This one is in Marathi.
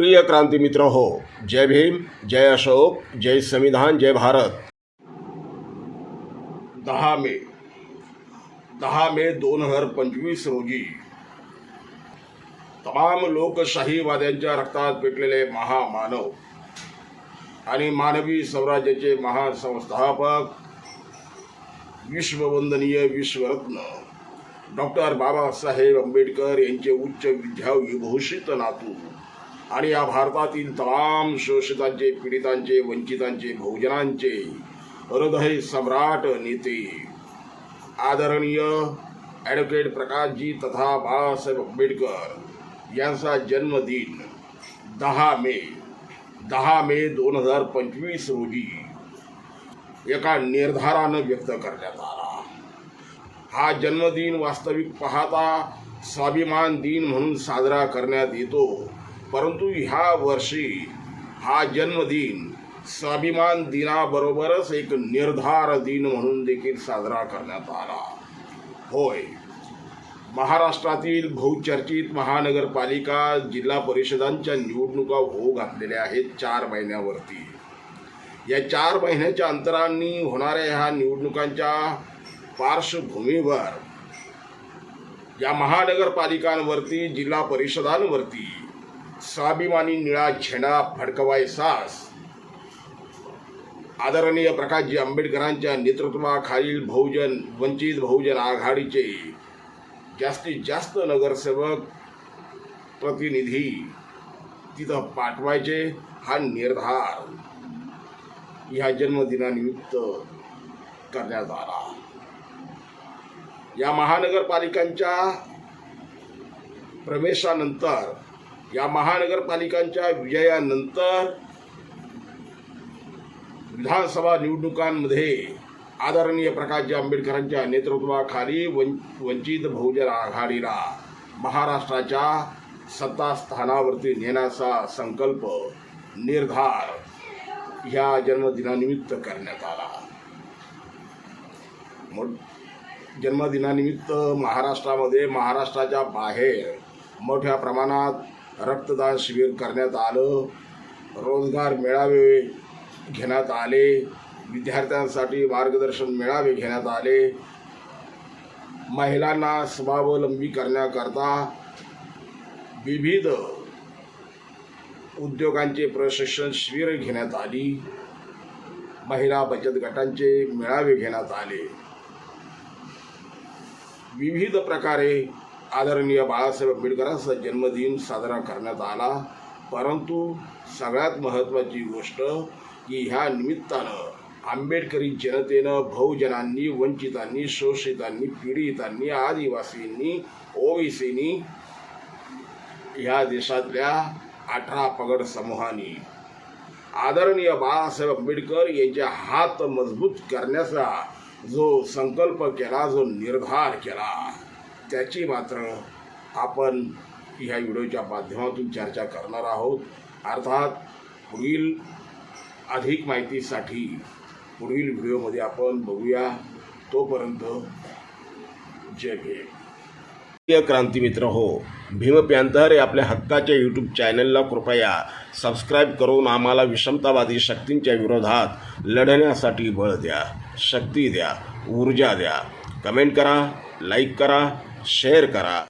प्रिय क्रांती मित्र हो जय भीम जय अशोक जय संविधान जय भारत. दहा मे दहा मे दोन हजार पंचवीस रोजी तमाम लोकशाहीवाद्यांच्या रक्तात पेटलेले महामानव आणि मानवी स्वराज्याचे महासंस्थापक विश्ववंदनीय विश्वरत्न डॉक्टर बाबासाहेब आंबेडकर यांचे उच्च विद्याविभूषित नातू आणि या भारतातील तमाम शोषितांचे पीडितांचे वंचितांचे बहुजनांचे हृदय सम्राट नेते. आदरणीय ॲडव्होकेट प्रकाशजी तथा बाळासाहेब आंबेडकर यांचा जन्मदिन दहा मे दहा मे दोन हजार पंचवीस रोजी एका निर्धारानं व्यक्त करण्यात आला. हा जन्मदिन वास्तविक पाहता स्वाभिमान दिन म्हणून साजरा करण्यात येतो. परंतु ह्या वर्षी हा जन्मदिन स्वाभिमान दिनाबरोबरच एक निर्धार दिन म्हणून देखील साजरा करण्यात आला. होय. महाराष्ट्रातील बहुचर्चित महानगरपालिका जिल्हा परिषदांच्या निवडणुका होऊ घातलेल्या आहेत चार महिन्यावरती. या चार महिन्याच्या अंतरांनी होणाऱ्या ह्या निवडणुकांच्या पार्श्वभूमीवर या महानगरपालिकांवरती जिल्हा परिषदांवरती स्वाभिमानी निळा झेंडा फडकवायसास आदरणीय प्रकाशजी आंबेडकरांच्या नेतृत्वाखालील बहुजन वंचित बहुजन आघाडीचे जास्तीत जास्त नगरसेवक प्रतिनिधी तिथं पाठवायचे हा निर्धार ह्या जन्मदिनानिमित्त करण्यात आला. या महानगरपालिकांच्या प्रवेशानंतर या महानगरपालिकांच्या विजयानंतर विधानसभा निवडणुकांमध्ये आदरणीय प्रकाशजी आंबेडकरांच्या नेतृत्वाखाली वं वंचित बहुजन आघाडीला महाराष्ट्राच्या सत्तास्थानावरती नेण्याचा संकल्प निर्धार ह्या जन्मदिनानिमित्त करण्यात आला. मोठ जन्मदिनानिमित्त महाराष्ट्रामध्ये महाराष्ट्राच्या बाहेर मोठ्या प्रमाणात रक्तदान शिबिर करण्यात आलं. रोजगार मेळावे घेण्यात आले. विद्यार्थ्यांसाठी मार्गदर्शन मेळावे घेण्यात आले. महिलांना स्वावलंबी करण्याकरता विविध उद्योगांचे प्रशिक्षण शिबिर घेण्यात आली. महिला बचत गटांचे मेळावे घेण्यात आले. विविध प्रकारे आदरणीय बाळासाहेब आंबेडकरांचा जन्मदिन साजरा करण्यात आला. परंतु सगळ्यात महत्त्वाची गोष्ट की ह्या निमित्तानं आंबेडकरी जनतेनं बहुजनांनी वंचितांनी शोषितांनी पीडितांनी आदिवासींनी ओबीसींनी ह्या देशातल्या अठरा पगड समूहांनी आदरणीय बाळासाहेब आंबेडकर यांचे हात मजबूत करण्याचा जो संकल्प केला जो निर्धार केला. त्याची मात्र आपण ह्या व्हिडिओच्या माध्यमातून चर्चा करणार आहोत. अर्थात पुढील अधिक माहितीसाठी पुढील व्हिडिओमध्ये आपण बघूया. तोपर्यंत जय भीम. प्रिय क्रांती मित्र हो भीम प्यांतर आपल्या हक्काच्या यूट्यूब चॅनलला कृपया सबस्क्राईब करून आम्हाला विषमतावादी शक्तींच्या विरोधात लढण्यासाठी बळ द्या शक्ती द्या ऊर्जा द्या. कमेंट करा लाईक करा शेअर करा